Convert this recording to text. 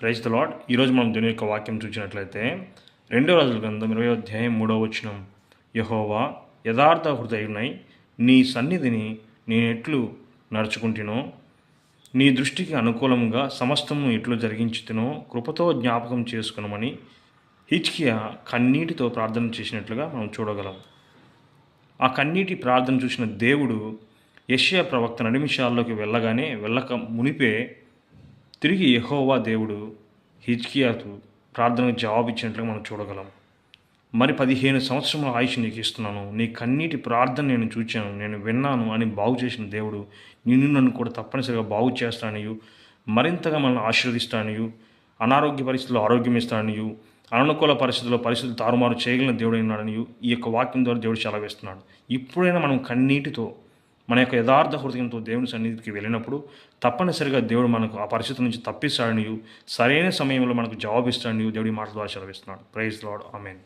Praise the lord ఈరోజు మనం దీని యొక్క వాక్యం చూసినట్లయితే రెండో రోజుల గ్రంథం ఇరవై అధ్యాయం మూడవ వచనం. యహోవా యథార్థ హృదయునై నీ సన్నిధిని నేనెట్లు నడుచుకుంటునో నీ దృష్టికి అనుకూలంగా సమస్తము ఎట్లు జరిగించుతునో కృపతో జ్ఞాపకం చేసుకునమని హిచ్కియా కన్నీటితో ప్రార్థన చేసినట్లుగా మనం చూడగలం. ఆ కన్నీటి ప్రార్థన చూసిన దేవుడు యష్యా ప్రవక్త నడిమిషాల్లోకి వెళ్ళగానే వెళ్ళక మునిపే తిరిగి యహోవా దేవుడు హిజ్కియాకు ప్రార్థనకు జవాబు ఇచ్చినట్లుగా మనం చూడగలం. మరి పదిహేను సంవత్సరముల ఆయుష్ నీకు ఇస్తున్నాను. నీ కన్నీటి ప్రార్థన నేను చూచాను. నేను విన్నాను అని బాగు చేసిన దేవుడు నిన్ను నన్ను కూడా తప్పనిసరిగా బాగు చేస్తానయు మరింతగా మనల్ని ఆశీర్వదిస్తానయు అనారోగ్య పరిస్థితుల్లో ఆరోగ్యం ఇస్తానయు అననుకూల పరిస్థితుల్లో పరిస్థితులు తారుమారు చేయగలిగిన దేవుడు ఉన్నాడనియు ఈ యొక్క వాక్యం ద్వారా దేవుడు సెలవిస్తున్నాడు. ఇప్పుడైనా మనం కన్నీటితో మన యొక్క యథార్థ హృదయంతో దేవుని సన్నిధికి వెళ్ళినప్పుడు తప్పనిసరిగా దేవుడు మనకు ఆ పరిస్థితి నుంచి తప్పిస్తాడని సరైన సమయంలో మనకు జవాబిస్తాడని దేవుడి మాట ద్వారా సెలవిస్తున్నాడు. Praise lord amen